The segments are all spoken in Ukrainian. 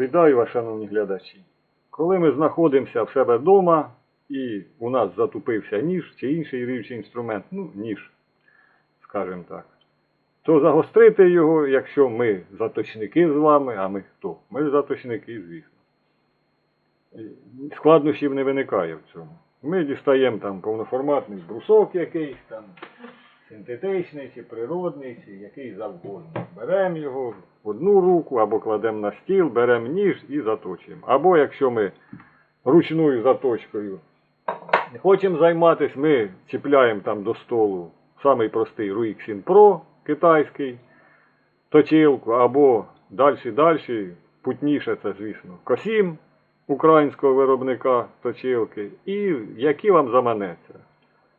Вітаю вас, шановні глядачі. Коли ми знаходимося в себе вдома і у нас затупився ніж чи інший ріжучий інструмент, ну, ніж, скажімо так, то загострити його, якщо ми заточники з вами, а ми хто? Ми заточники, звісно. Складнощів не виникає в цьому. Ми дістаємо там повноформатний брусок якийсь там, синтетичний чи природний, чи який завгодно. Беремо його в одну руку або кладемо на стіл, беремо ніж і заточуємо. Або якщо ми ручною заточкою не хочемо займатися, ми чіпляємо там до столу самий простий Ruixin Pro китайський точилку, або далі далі, путніше це, звісно, Косім українського виробника точилки, і які вам заманеться.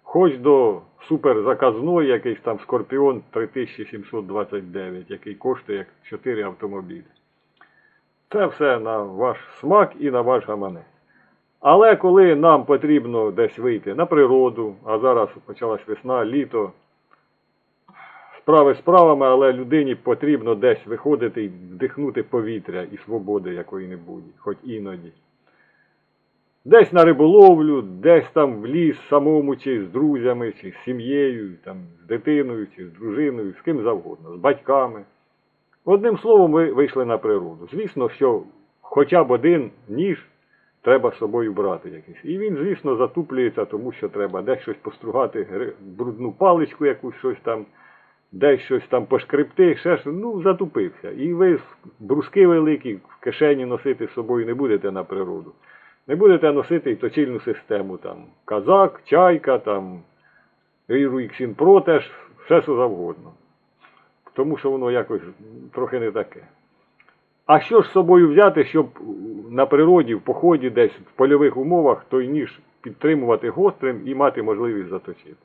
Хоч до суперзаказної якийсь там Скорпіон 3729, який коштує як 4 автомобілі. Це все на ваш смак і на ваш гаманець. Але коли нам потрібно десь вийти на природу, а зараз почалась весна, літо, справи справами, але людині потрібно десь виходити і вдихнути повітря і свободи якої-небудь, хоч іноді. Десь на риболовлю, десь там в ліс самому, чи з друзями, чи з сім'єю, там, з дитиною, чи з дружиною, з ким завгодно, з батьками. Одним словом, ви вийшли на природу. Звісно, що хоча б один ніж треба з собою брати якийсь. І він, звісно, затуплюється, тому що треба десь щось постругати, брудну паличку якусь щось там, десь щось там пошкребти, ще щось. Ну, затупився. І ви бруски великі в кишені носити з собою не будете на природу. Не будете носити точильну систему, там, казак, чайка, там, Ruixin Pro теж, все що завгодно. Тому що воно якось трохи не таке. А що ж з собою взяти, щоб на природі, в поході десь в польових умовах той ніж підтримувати гострим і мати можливість заточити?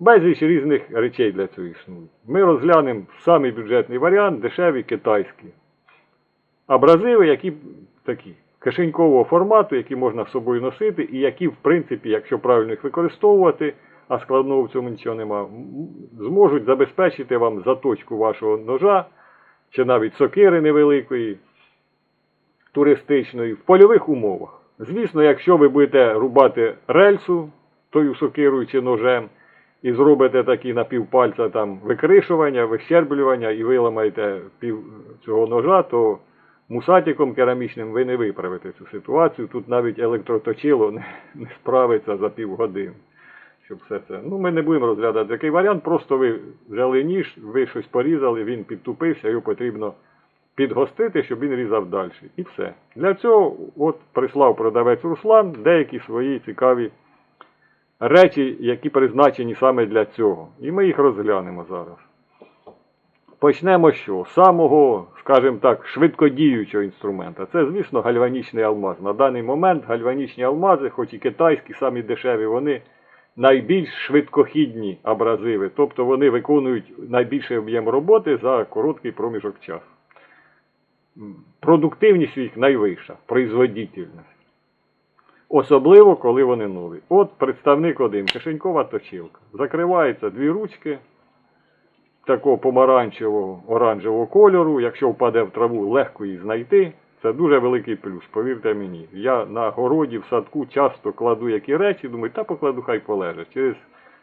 Безліч різних речей для цього існує. Ми розглянемо самий бюджетний варіант, дешеві китайські. Абразиви, які такі кишенькового формату, які можна з собою носити, і які, в принципі, якщо правильно їх використовувати, а складного в цьому нічого нема, зможуть забезпечити вам заточку вашого ножа чи навіть сокири невеликої, туристичної, в польових умовах. Звісно, якщо ви будете рубати рельсу тою сокирою чи ножем, і зробите такі на півпальця там викришування, вищерблювання і виламаєте пів цього ножа, то мусатиком керамічним ви не виправите цю ситуацію. Тут навіть електроточило не, не справиться за півгодини. Щоб все це. Ну, ми не будемо розглядати такий варіант, просто ви взяли ніж, ви щось порізали, він підтупився, його потрібно підгостити, щоб він різав далі. І все. Для цього от прислав продавець Руслан деякі свої цікаві речі, які призначені саме для цього. І ми їх розглянемо зараз. Почнемо що? Самого, скажімо так, швидкодіючого інструмента. Це, звісно, гальванічний алмаз. На даний момент гальванічні алмази, хоч і китайські, самі дешеві, вони найбільш швидкохідні абразиви. Тобто вони виконують найбільший об'єм роботи за короткий проміжок часу. Продуктивність їх найвища, производительність. Особливо, коли вони нові. От представник один, кишенькова точилка. Закриваються дві ручки такого помаранчевого оранжевого кольору. Якщо впаде в траву, легко її знайти. Це дуже великий плюс, повірте мені. Я на городі, в садку часто кладу які речі, думаю, та покладу, хай полежать. Через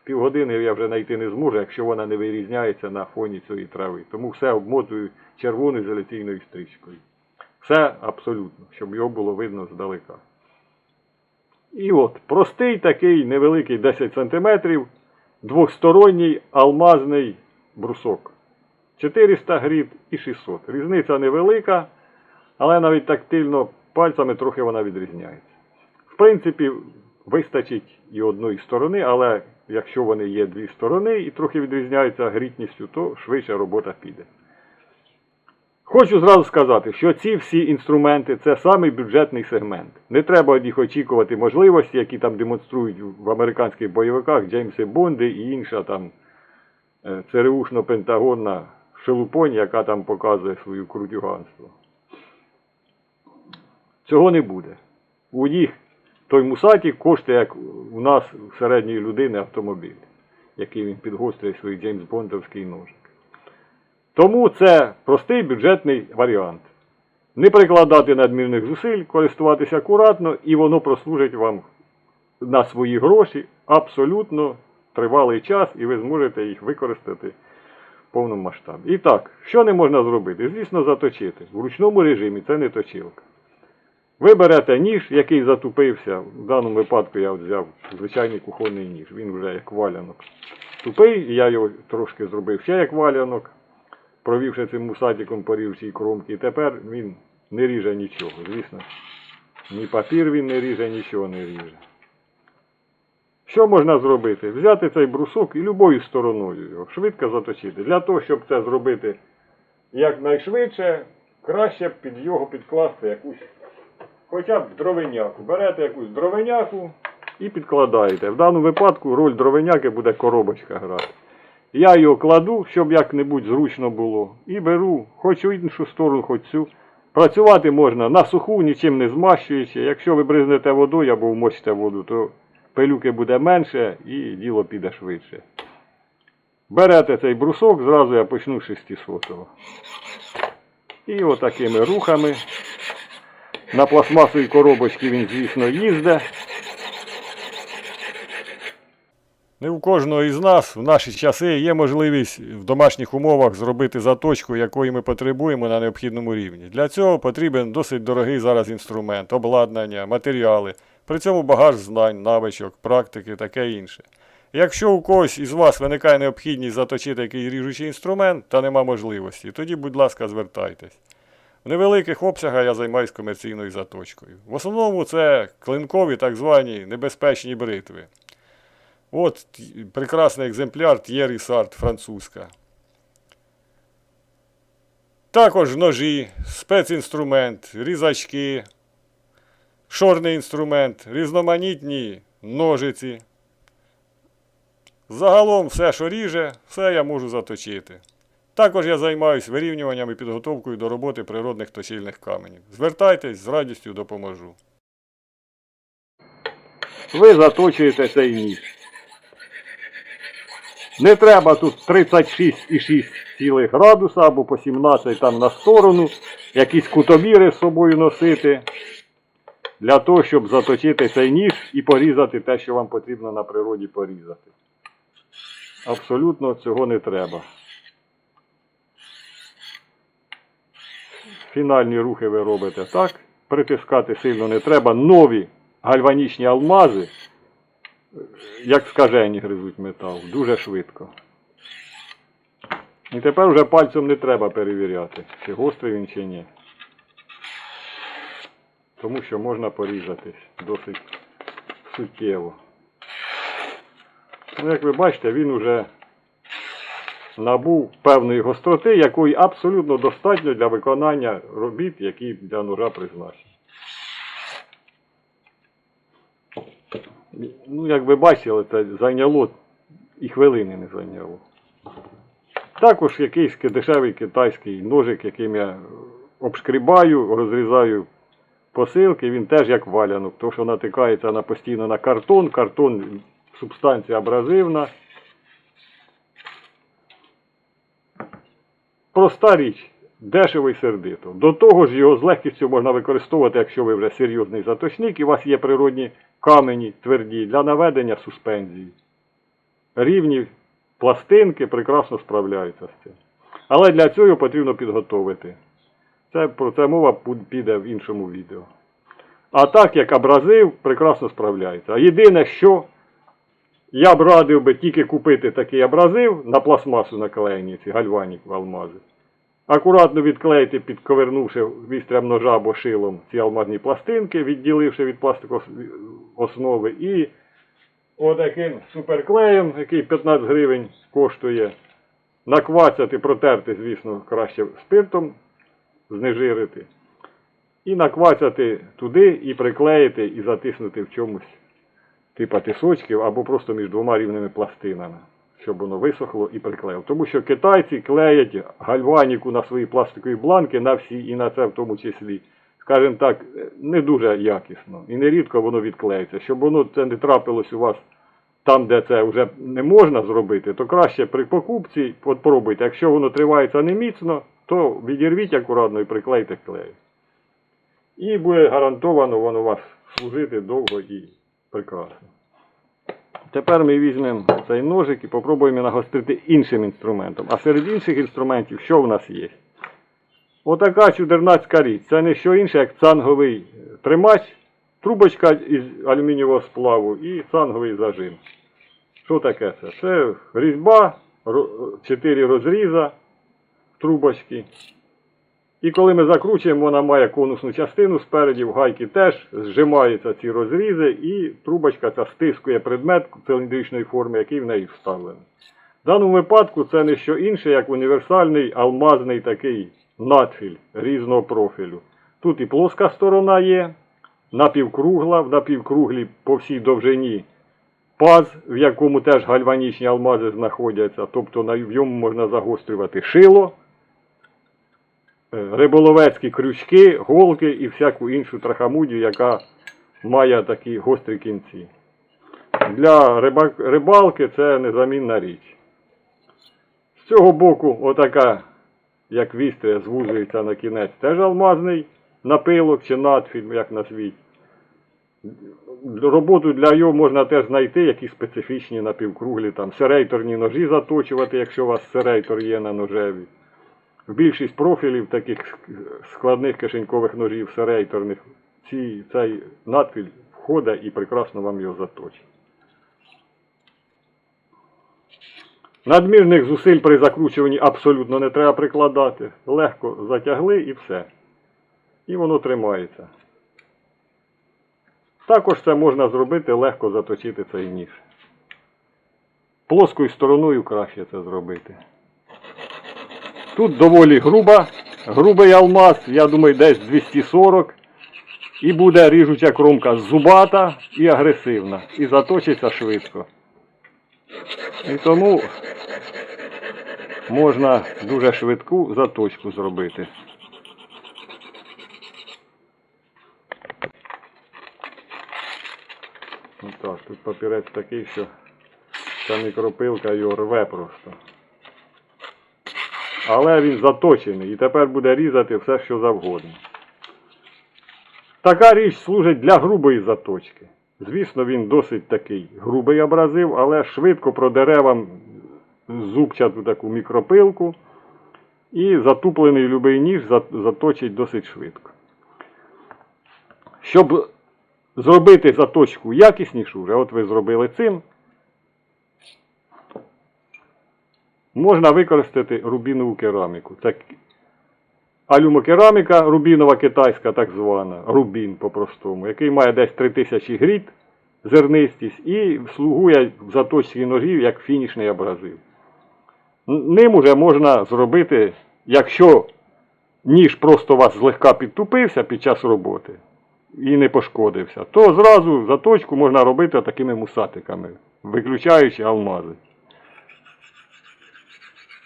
півгодини я вже знайти не зможу, якщо вона не вирізняється на фоні цієї трави. Тому все обмотую червоною ізоляційною стрічкою. Все абсолютно, щоб його було видно здалека. І от, простий такий невеликий 10 см, двосторонній алмазний брусок. 400 грит і 600. Різниця невелика, але навіть тактильно пальцями трохи вона відрізняється. В принципі, вистачить і одної сторони, але якщо вони є дві сторони і трохи відрізняються грітністю, то швидше робота піде. Хочу зразу сказати, що ці всі інструменти це самий бюджетний сегмент. Не треба від їх очікувати можливості, які там демонструють в американських бойовиках Джеймси Бонди і інша там е, ЦРУшно-пентагонна шелупонь, яка там показує свою крутюганство. Цього не буде. У них той мусатік коштує, як у нас у середньої людини автомобіль, який він підгострює свій Джеймс Бондовський ножик. Тому це простий бюджетний варіант. Не прикладати надмірних зусиль, користуватися акуратно, і воно прослужить вам на свої гроші абсолютно тривалий час, і ви зможете їх використати в повному масштабі. І так, що не можна зробити? Звісно, заточити. В ручному режимі це не точилка. Ви берете ніж, який затупився. В даному випадку я взяв звичайний кухонний ніж. Він вже як валянок. Тупий, і я його трошки зробив ще як валянок, провівши цим мусатиком по рівчій кромці. І тепер він не ріже нічого. Звісно, ні папір він не ріже, нічого не ріже. Що можна зробити? Взяти цей брусок і любою стороною його швидко заточити. Для того, щоб це зробити якнайшвидше, краще під його підкласти якусь, хоча б дровиняку. Берете якусь дровиняку і підкладаєте. В даному випадку роль дровиняки буде коробочка грати. Я його кладу, щоб як-небудь зручно було. І беру, хоч у іншу сторону, хоч цю. Працювати можна на суху, нічим не змащуючи. Якщо ви бризнете водою або вмочите воду, то пилюки буде менше і діло піде швидше. Берете цей брусок, зразу я почну з 600. І отакими рухами. На пластмасовій коробочці він, звісно, їздить. Не у кожного із нас в наші часи є можливість в домашніх умовах зробити заточку, якої ми потребуємо на необхідному рівні. Для цього потрібен досить дорогий зараз інструмент, обладнання, матеріали, при цьому багаж знань, навичок, практики, таке інше. Якщо у когось із вас виникає необхідність заточити якийсь ріжучий інструмент та нема можливості, тоді, будь ласка, звертайтесь. В невеликих обсягах я займаюся комерційною заточкою. В основному це клинкові так звані небезпечні бритви. От прекрасний екземпляр Т'єрі Сарт французька. Також ножі, спецінструмент, різачки, шорний інструмент, різноманітні ножиці. Загалом все, що ріже, все я можу заточити. Також я займаюся вирівнюванням і підготовкою до роботи природних точильних каменів. Звертайтесь, з радістю допоможу. Ви заточуєте цей ніж. Не треба тут 36,6 цілих градуса або по 17 там на сторону, якісь кутобіри з собою носити. Для того, щоб заточити цей ніж і порізати те, що вам потрібно на природі порізати. Абсолютно цього не треба. Фінальні рухи ви робите так. Притискати сильно не треба. Нові гальванічні алмази як скажені гризуть метал, дуже швидко. І тепер вже пальцем не треба перевіряти, чи гострий він чи ні. Тому що можна порізатись досить суттєво. Ну, як ви бачите, він уже набув певної гостроти, якої абсолютно достатньо для виконання робіт, які для ножа призначені. Ну, як ви бачили, це зайняло і хвилини не зайняло. Також якийсь дешевий китайський ножик, яким я обшкрібаю, розрізаю посилки, він теж як валянок, тому що натикається на постійно на картон. Картон субстанція абразивна. Проста річ, дешево і сердито. До того ж, його з легкістю можна використовувати, якщо ви вже серйозний заточник, і у вас є природні камені тверді для наведення суспензії. Рівні пластинки прекрасно справляються з цим. Але для цього потрібно підготовити. Це, про це мова піде в іншому відео. А так як абразив, прекрасно справляється. А єдине, що я б радив би тільки купити такий абразив на пластмасу наклеєні, ці гальвані алмази. Акуратно відклеїти, підковернувши вістрям ножа або шилом ці алмазні пластинки, відділивши від пластикової основи, і отаким суперклеєм, який 15 гривень коштує, наквацяти, протерти, звісно, краще спиртом, знежирити. І наквацяти туди, і приклеїти, і затиснути в чомусь типа тисочків або просто між двома рівними пластинами, щоб воно висохло і приклеїло. Тому що китайці клеять гальваніку на свої пластикові бланки, на всі і на це в тому числі. Скажімо так, не дуже якісно. І нерідко воно відклеїться. Щоб воно це не трапилось у вас там, де це вже не можна зробити, то краще при покупці от пробуйте. Якщо воно тривається не міцно, то відірвіть акуратно і приклейте клею. І буде гарантовано воно у вас служити довго і прекрасно. Тепер ми візьмемо цей ножик і попробуємо нагострити іншим інструментом. А серед інших інструментів що в нас є? Отака чудернацька річ. Це не що інше, як цанговий тримач, трубочка із алюмінієвого сплаву і цанговий зажим. Що таке це? Це різьба, ро- чотири розріза трубочки. І коли ми закручуємо, вона має конусну частину спереді, в гайки теж зжимаються ці розрізи, і трубочка ця стискує предмет циліндричної форми, який в неї вставлений. В даному випадку це не що інше, як універсальний алмазний такий надфіль різного профілю. Тут і плоска сторона є, напівкругла, в напівкруглій по всій довжині паз, в якому теж гальванічні алмази знаходяться, тобто в ньому можна загострювати шило, риболовецькі крючки, голки і всяку іншу трахамудію, яка має такі гострі кінці. Для рибалки це незамінна річ. З цього боку, отака, як вістря, звузується на кінець, теж алмазний напилок чи надфіль, як назвіть. Роботу для його можна теж знайти, які специфічні напівкруглі, там серейторні ножі заточувати, якщо у вас серейтор є на ножеві. Більшість профілів таких складних кишенькових ножів серейторних, ці, цей надфіль входить і прекрасно вам його заточить. Надмірних зусиль при закручуванні абсолютно не треба прикладати. Легко затягли і все. І воно тримається. Також це можна зробити, легко заточити цей ніж. Плоскою стороною краще це зробити. Тут доволі груба, грубий алмаз, я думаю, десь 240. І буде ріжуча кромка зубата і агресивна. І заточиться швидко. І тому можна дуже швидку заточку зробити. Отак, тут папірець такий, що ця мікропилка його рве просто. Але він заточений і тепер буде різати все, що завгодно. Така річ служить для грубої заточки. Звісно, він досить такий грубий абразив, але швидко продере вам зубчату таку мікропилку. І затуплений любий ніж заточить досить швидко. Щоб зробити заточку якіснішу, вже от ви зробили цим, можна використати рубінову кераміку. Алюмокераміка, рубінова китайська, так звана, рубін по-простому, який має десь 3000 гріт, зернистість, і слугує в заточці ножів як фінішний абразив. Ним уже можна зробити, якщо ніж просто у вас злегка підтупився під час роботи і не пошкодився, то зразу заточку можна робити такими мусатиками, виключаючи алмази.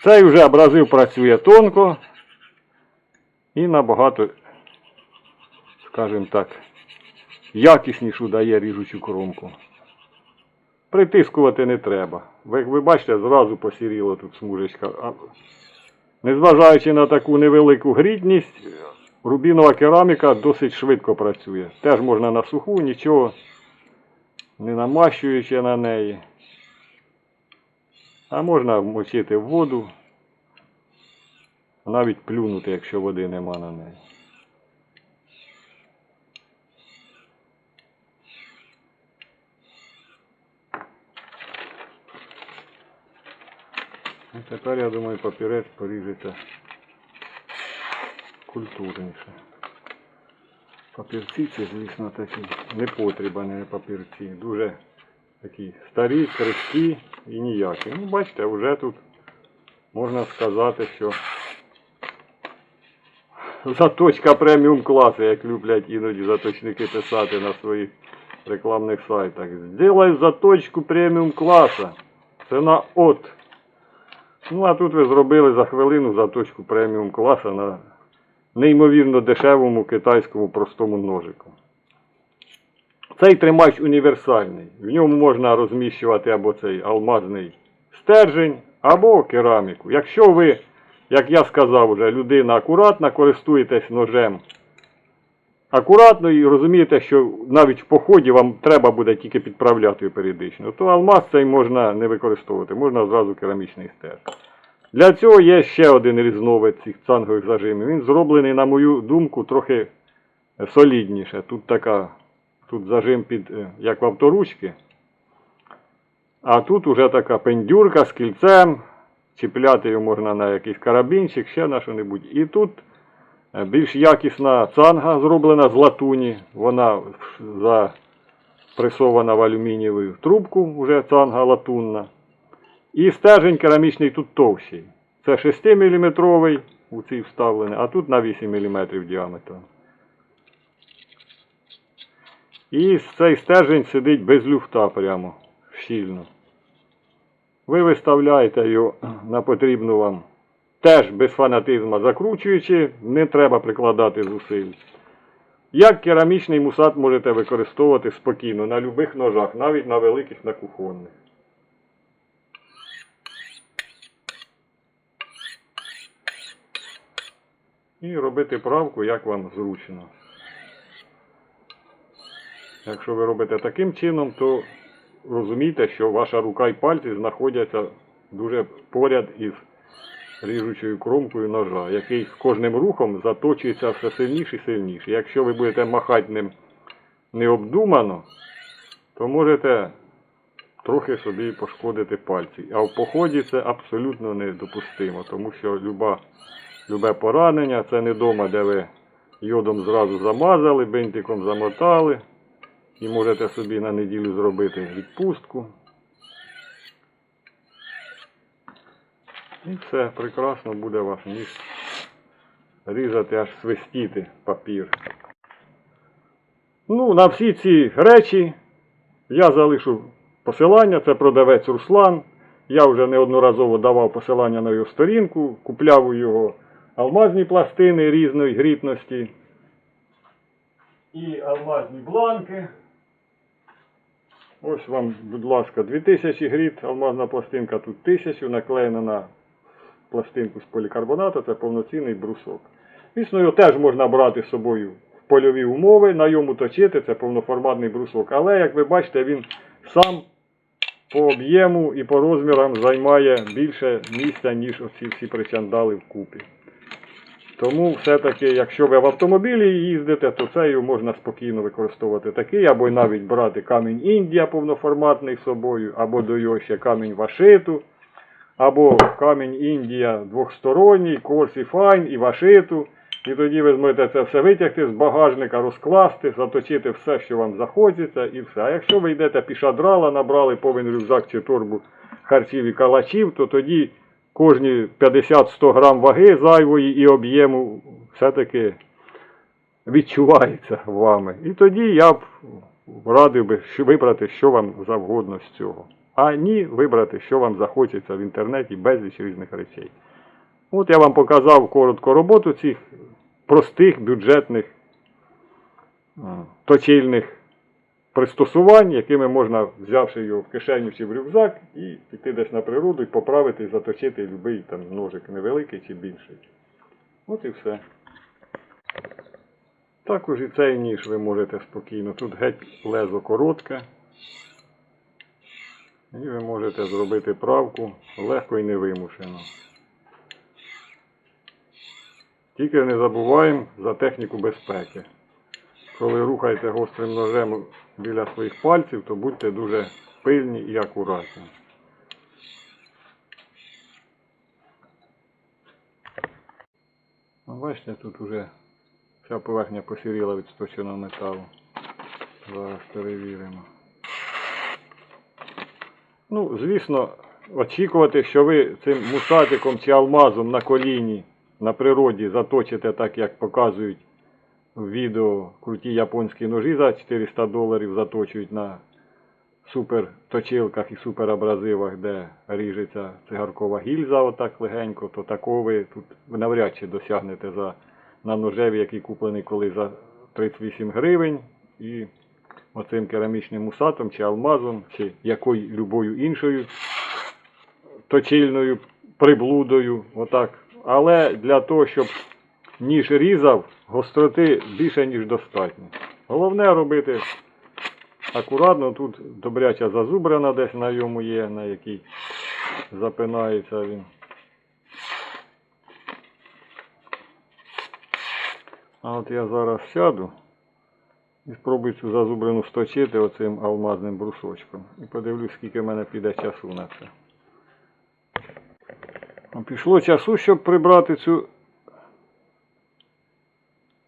Цей вже абразив працює тонко і набагато, скажімо так, якіснішу дає ріжучу кромку. Притискувати не треба. Як ви бачите, зразу посіріло тут смужечка. Незважаючи на таку невелику грідність, рубінова кераміка досить швидко працює. Теж можна на суху, нічого не намащуючи на неї. А можна вмочити в воду, навіть плюнути, якщо води нема на неї. І тепер, я думаю, папірець поріжеться культурніше. Папірці це, звісно, такі непотрібані папірці. Дуже такі старі, крихкі і ніякі. Ну, бачите, вже тут можна сказати, що заточка преміум класу, як люблять іноді заточники писати на своїх рекламних сайтах. Сделай заточку преміум класа. Ціна от. Ну, а тут ви зробили за хвилину заточку преміум класа на неймовірно дешевому китайському простому ножику. Цей тримач універсальний. В ньому можна розміщувати або цей алмазний стержень, або кераміку. Якщо ви, як я сказав вже, людина акуратна, користуєтесь ножем акуратно і розумієте, що навіть в поході вам треба буде тільки підправляти періодично, то алмаз цей можна не використовувати, можна зразу керамічний стер. Для цього є ще один різновид цих цангових зажимів. Він зроблений, на мою думку, трохи солідніше. Тут така, тут зажим під, е, як в авторучки. А тут уже така пендюрка з кільцем. Чіпляти його можна на якийсь карабінчик, ще на що-небудь. І тут е, більш якісна цанга зроблена з латуні. Вона запресована в алюмінієву трубку, вже цанга латунна. І стержень керамічний тут товщий. Це 6 мм у цій вставлений, а тут на 8 мм діаметром. І цей стержень сидить без люфта прямо щільно. Ви виставляєте його на потрібну вам теж без фанатизму закручуючи, не треба прикладати зусиль. Як керамічний мусат можете використовувати спокійно на будь-яких ножах, навіть на великих на кухонних. І робити правку, як вам зручно. Якщо ви робите таким чином, то розумійте, що ваша рука і пальці знаходяться дуже поряд із ріжучою кромкою ножа, який з кожним рухом заточується все сильніше і сильніше. Якщо ви будете махати ним необдумано, то можете трохи собі пошкодити пальці. А в поході це абсолютно недопустимо, тому що люба, любе поранення це не дома, де ви йодом зразу замазали, бинтиком замотали. І можете собі на неділю зробити відпустку. І все, прекрасно буде ваш ніж різати аж свистіти папір. Ну, на всі ці речі я залишу посилання, це продавець Руслан. Я вже неодноразово давав посилання на його сторінку, купляв у його алмазні пластини різної грітності. І алмазні бланки. Ось вам, будь ласка, 2000 гріт, алмазна пластинка тут 1000, наклеєна на пластинку з полікарбонату, це повноцінний брусок. Звісно, його теж можна брати з собою в польові умови, на йому точити, це повноформатний брусок. Але, як ви бачите, він сам по об'єму і по розмірам займає більше місця, ніж оці всі причандали вкупі. Тому все-таки, якщо ви в автомобілі їздите, то це його можна спокійно використовувати такий, або навіть брати камінь Індія повноформатний з собою, або до його ще камінь Вашиту, або камінь Індія двохсторонній, Корсі Файн і Вашиту. І тоді ви зможете це все витягти з багажника, розкласти, заточити все, що вам захочеться, і все. А якщо ви йдете пішадрала, набрали повен рюкзак чи торбу харчів і калачів, то тоді кожні 50-100 грам ваги зайвої і об'єму все-таки відчувається вами. І тоді я б радив би вибрати, що вам завгодно з цього. А ні, вибрати, що вам захочеться в інтернеті, безліч різних речей. От я вам показав коротко роботу цих простих бюджетних точильних пристосувань, якими можна, взявши його в кишеню чи в рюкзак, і піти десь на природу і поправити, і заточити будь-який там ножик невеликий чи більший. От і все. Також і цей ніж ви можете спокійно. Тут геть лезо коротке. І ви можете зробити правку легко і невимушено. Тільки не забуваємо за техніку безпеки. Коли рухаєте гострим ножем біля своїх пальців, то будьте дуже пильні і акуратні. А Бачите, тут уже вся поверхня посіріла від сточеного металу. Зараз перевіримо. Ну, звісно, очікувати, що ви цим мусатиком чи алмазом на коліні на природі заточите так, як показують відео круті японські ножі за 400 доларів заточують на супер точилках і супер абразивах, де ріжеться цигаркова гільза отак легенько, то такого ви тут навряд чи досягнете за, на ножеві, який куплений коли за 38 гривень. І оцим керамічним мусатом чи алмазом, чи якою любою іншою точильною приблудою. Отак. Але для того, щоб ніж різав, гостроти більше, ніж достатньо. Головне робити акуратно, тут добряча зазубрина десь на йому є, на якій запинається він. А от я зараз сяду і спробую цю зазубрину сточити оцим алмазним брусочком. І подивлюсь, скільки в мене піде часу на це. Пішло часу, щоб прибрати цю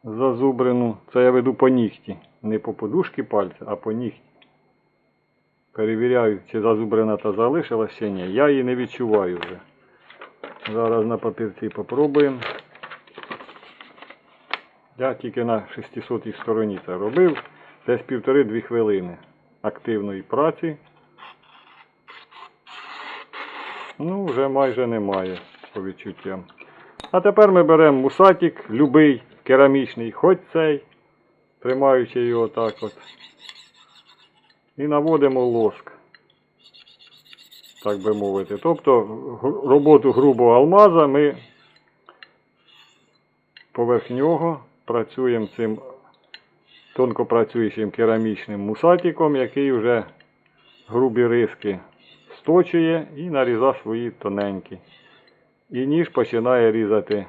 зазубрину. Це я веду по нігті. Не по подушці пальця, а по нігті. Перевіряю, чи зазубрина та залишилась чи ні. Я її не відчуваю вже. Зараз на папірці попробуємо. Я тільки на 600 стороні це робив. Десь півтори-дві хвилини активної праці. Ну, вже майже немає по відчуттям. А тепер ми беремо мусатик, любий, керамічний, хоч цей, тримаючи його так от. І наводимо лоск. Так би мовити. Тобто роботу грубого алмаза ми поверх нього працюємо цим тонко працюючим керамічним мусатиком, який вже грубі риски сточує і нарізав свої тоненькі. І ніж починає різати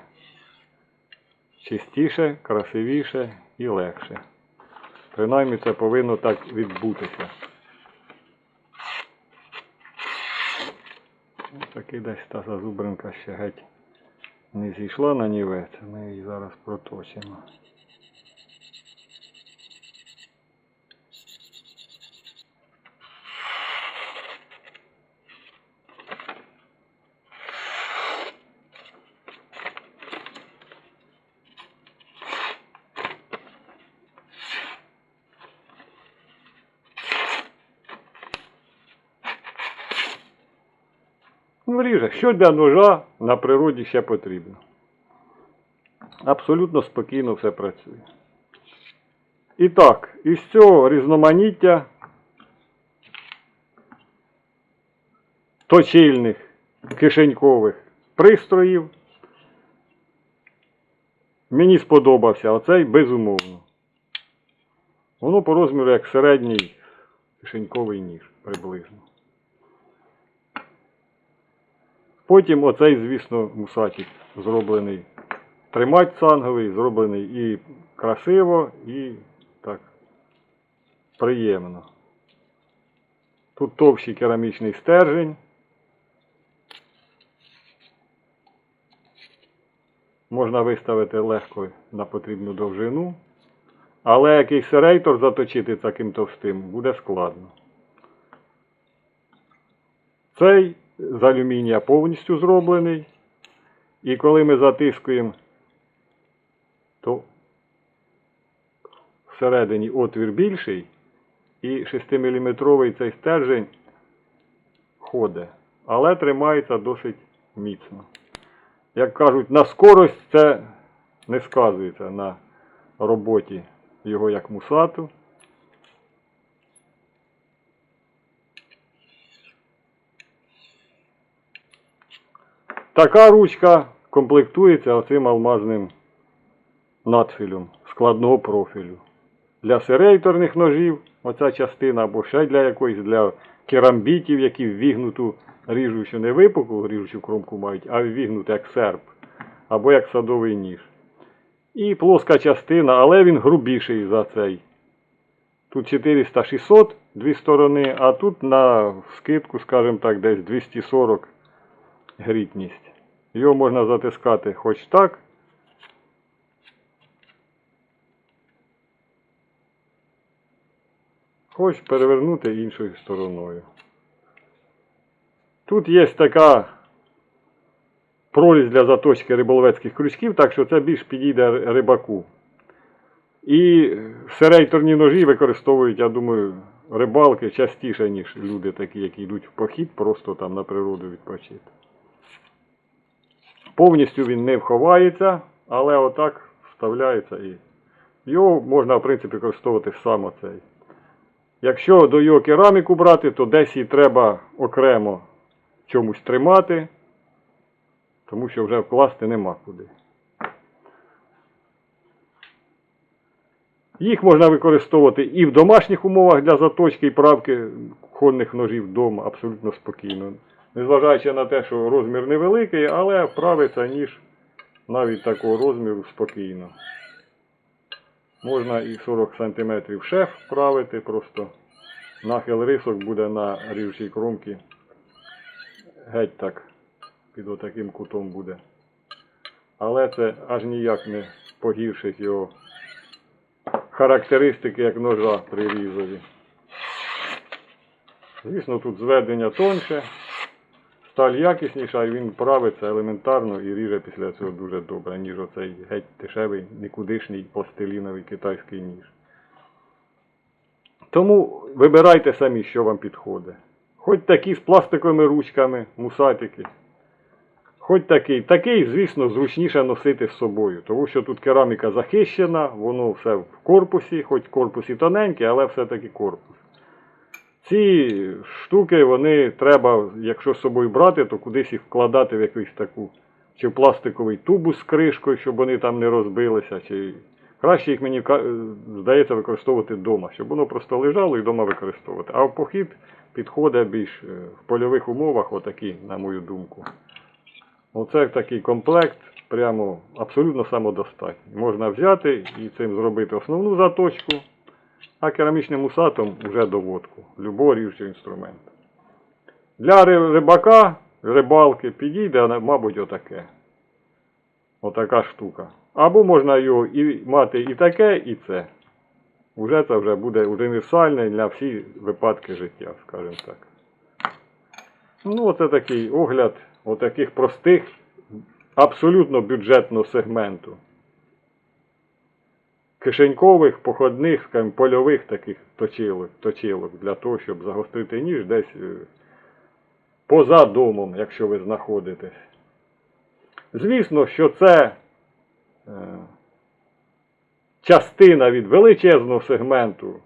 чистіше, красивіше і легше. Принаймні це повинно так відбутися. Ось Таки десь та зазубринка ще геть не зійшла на нівець, ми її зараз проточимо. Ну, ріже, що для ножа на природі ще потрібно. Абсолютно спокійно все працює. І так, із цього різноманіття точильних кишенькових пристроїв мені сподобався оцей безумовно. Воно по розміру як середній кишеньковий ніж приблизно. Потім оцей, звісно, мусатик зроблений тримач цанговий, зроблений і красиво, і так приємно. Тут товщий керамічний стержень. Можна виставити легко на потрібну довжину. Але якийсь серейтор заточити таким товстим буде складно. Цей з алюмінія повністю зроблений. І коли ми затискуємо, то всередині отвір більший і 6-мм цей стержень ходить, але тримається досить міцно. Як кажуть, на скорость це не сказується на роботі його як мусату. Така ручка комплектується оцим алмазним надфілем складного профілю. Для серейторних ножів оця частина, або ще для якоїсь для керамбітів, які ввігнуту ріжучу не випуклу ріжучу кромку мають, а ввігнуту як серп, або як садовий ніж. І плоска частина, але він грубіший за цей. Тут 400-600 дві сторони, а тут на скидку, скажімо так, десь 240 грітність. Його можна затискати хоч так. Хоч перевернути іншою стороною. Тут є така прорізь для заточки риболовецьких крючків, так що це більш підійде рибаку. І серейторні ножі використовують, я думаю, рибалки частіше, ніж люди такі, які йдуть в похід, просто там на природу відпочити. Повністю він не вховається, але отак вставляється і його можна, в принципі, використовувати саме цей. Якщо до його кераміку брати, то десь її треба окремо чомусь тримати, тому що вже вкласти нема куди. Їх можна використовувати і в домашніх умовах для заточки і правки кухонних ножів вдома абсолютно спокійно. Незважаючи на те, що розмір невеликий, але вправиться ніж навіть такого розміру спокійно. Можна і 40 см шеф вправити, просто нахил рисок буде на рівчій кромці. Геть так, під отаким кутом буде. Але це аж ніяк не погіршить його характеристики як ножа при різові. Звісно, тут зведення тоньше, сталь якісніша, і він правиться елементарно і ріже після цього дуже добре, ніж оцей геть дешевий, нікудишній пластиліновий китайський ніж. Тому вибирайте самі, що вам підходить. Хоч такі з пластиковими ручками, мусатики. Хоч такий. Такий, звісно, зручніше носити з собою, тому що тут кераміка захищена, воно все в корпусі, хоч корпус і тоненький, але все-таки корпус. Ці штуки, вони треба, якщо з собою брати, то кудись їх вкладати в якусь таку, чи в пластиковий тубус з кришкою, щоб вони там не розбилися, чи краще їх мені здається використовувати вдома, щоб воно просто лежало і вдома використовувати. А в похід підходить більш е, в польових умовах, отакі, на мою думку. Оце такий комплект, прямо абсолютно самодостатній. Можна взяти і цим зробити основну заточку, а керамічним усатом вже доводку любого ріжчого інструменту. Для рибака, рибалки підійде, мабуть, отаке. Отака штука. Або можна його і мати і таке, і це. Уже це вже буде універсальне для всіх випадки життя, скажімо так. Ну, оце такий огляд отаких простих, абсолютно бюджетного сегменту. Кишенькових, походних, скажімо, польових таких точилок, точилок для того, щоб загострити ніж десь е, поза домом, якщо ви знаходитесь. Звісно, що це е, частина від величезного сегменту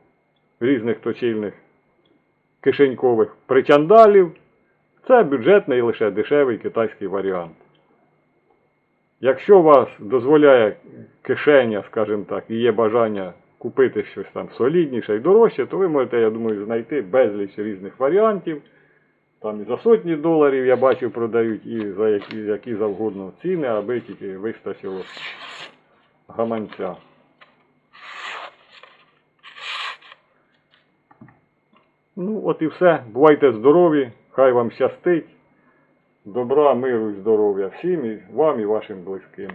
різних точильних кишенькових причандалів. Це бюджетний лише дешевий китайський варіант. Якщо вас дозволяє кишеня, скажімо так, і є бажання купити щось там солідніше і дорожче, то ви можете, я думаю, знайти безліч різних варіантів. Там і за сотні доларів я бачив продають, і за які, які завгодно ціни, аби тільки вистачило гаманця. Ну, от і все. Бувайте здорові, хай вам щастить. Добра, миру і здоров'я всім і вам і вашим близьким.